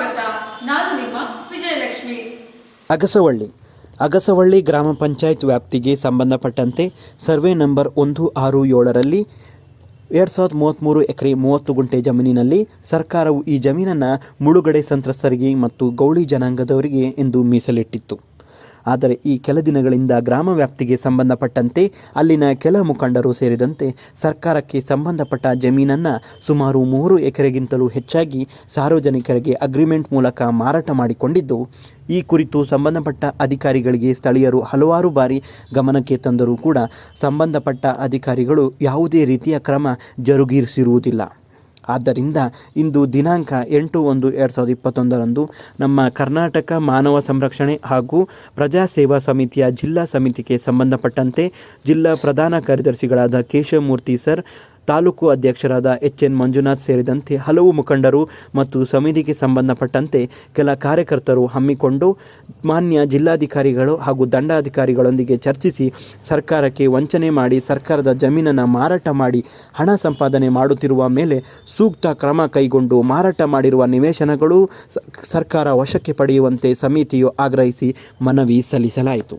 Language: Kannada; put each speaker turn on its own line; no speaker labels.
ಸ್ವಾಗತ. ನಾನು ನಿಮ್ಮ ವಿಜಯಲಕ್ಷ್ಮಿ. ಅಗಸವಳ್ಳಿ. ಅಗಸವಳ್ಳಿ ಗ್ರಾಮ ಪಂಚಾಯತ್ ವ್ಯಾಪ್ತಿಗೆ ಸಂಬಂಧಪಟ್ಟಂತೆ ಸರ್ವೆ ನಂಬರ್ ಒಂದು ಆರು ಏಳರಲ್ಲಿ ಎರಡು ಸಾವಿರದ ಮೂವತ್ತ್ಮೂರು ಎಕರೆ ಮೂವತ್ತು ಗುಂಟೆ ಜಮೀನಿನಲ್ಲಿ ಸರ್ಕಾರವು ಈ ಜಮೀನನ್ನು ಮುಳುಗಡೆ ಸಂತ್ರಸ್ತರಿಗೆ ಮತ್ತು ಗೌಳಿ ಜನಾಂಗದವರಿಗೆ ಎಂದು ಮೀಸಲಿಟ್ಟಿತ್ತು. ಆದರೆ ಈ ಕೆಲ ದಿನಗಳಿಂದ ಗ್ರಾಮ ವ್ಯಾಪ್ತಿಗೆ ಸಂಬಂಧಪಟ್ಟಂತೆ ಅಲ್ಲಿನ ಕೆಲ ಮುಖಂಡರು ಸೇರಿದಂತೆ ಸರ್ಕಾರಕ್ಕೆ ಸಂಬಂಧಪಟ್ಟ ಜಮೀನನ್ನು ಸುಮಾರು ಮೂರು ಎಕರೆಗಿಂತಲೂ ಹೆಚ್ಚಾಗಿ ಸಾರ್ವಜನಿಕರಿಗೆ ಅಗ್ರಿಮೆಂಟ್ ಮೂಲಕ ಮಾರಾಟ ಮಾಡಿಕೊಂಡಿದ್ದು, ಈ ಕುರಿತು ಸಂಬಂಧಪಟ್ಟ ಅಧಿಕಾರಿಗಳಿಗೆ ಸ್ಥಳೀಯರು ಹಲವಾರು ಬಾರಿ ಗಮನಕ್ಕೆ ತಂದರೂ ಕೂಡ ಸಂಬಂಧಪಟ್ಟ ಅಧಿಕಾರಿಗಳು ಯಾವುದೇ ರೀತಿಯ ಕ್ರಮ ಜರುಗಿಸಿರುವುದಿಲ್ಲ. ಆದ್ದರಿಂದ ಇಂದು ದಿನಾಂಕ ಎಂಟು ಒಂದು ಎರಡು ಸಾವಿರದ ಇಪ್ಪತ್ತೊಂದರಂದು ನಮ್ಮ ಕರ್ನಾಟಕ ಮಾನವ ಸಂರಕ್ಷಣೆ ಹಾಗೂ ಪ್ರಜಾ ಸೇವಾ ಸಮಿತಿಯ ಜಿಲ್ಲಾ ಸಮಿತಿಗೆ ಸಂಬಂಧಪಟ್ಟಂತೆ ಜಿಲ್ಲಾ ಪ್ರಧಾನ ಕಾರ್ಯದರ್ಶಿಗಳಾದ ಕೇಶವಮೂರ್ತಿ ಸರ್ ತಾಲೂಕು ಅಧ್ಯಕ್ಷರಾದ ಎಚ್ ಎನ್ ಮಂಜುನಾಥ್ ಸೇರಿದಂತೆ ಹಲವು ಮುಖಂಡರು ಮತ್ತು ಸಮಿತಿಗೆ ಸಂಬಂಧಪಟ್ಟಂತೆ ಕೆಲ ಕಾರ್ಯಕರ್ತರು ಹಮ್ಮಿಕೊಂಡು ಮಾನ್ಯ ಜಿಲ್ಲಾಧಿಕಾರಿಗಳು ಹಾಗೂ ದಂಡಾಧಿಕಾರಿಗಳೊಂದಿಗೆ ಚರ್ಚಿಸಿ ಸರ್ಕಾರಕ್ಕೆ ವಂಚನೆ ಮಾಡಿ ಸರ್ಕಾರದ ಜಮೀನನ್ನು ಮಾರಾಟ ಮಾಡಿ ಹಣ ಸಂಪಾದನೆ ಮಾಡುತ್ತಿರುವ ಮೇಲೆ ಸೂಕ್ತ ಕ್ರಮ ಕೈಗೊಂಡು ಮಾರಾಟ ಮಾಡಿರುವ ನಿವೇಶನಗಳು ಸರ್ಕಾರ ವಶಕ್ಕೆ ಪಡೆಯುವಂತೆ ಸಮಿತಿಯು ಆಗ್ರಹಿಸಿ ಮನವಿ ಸಲ್ಲಿಸಲಾಯಿತು.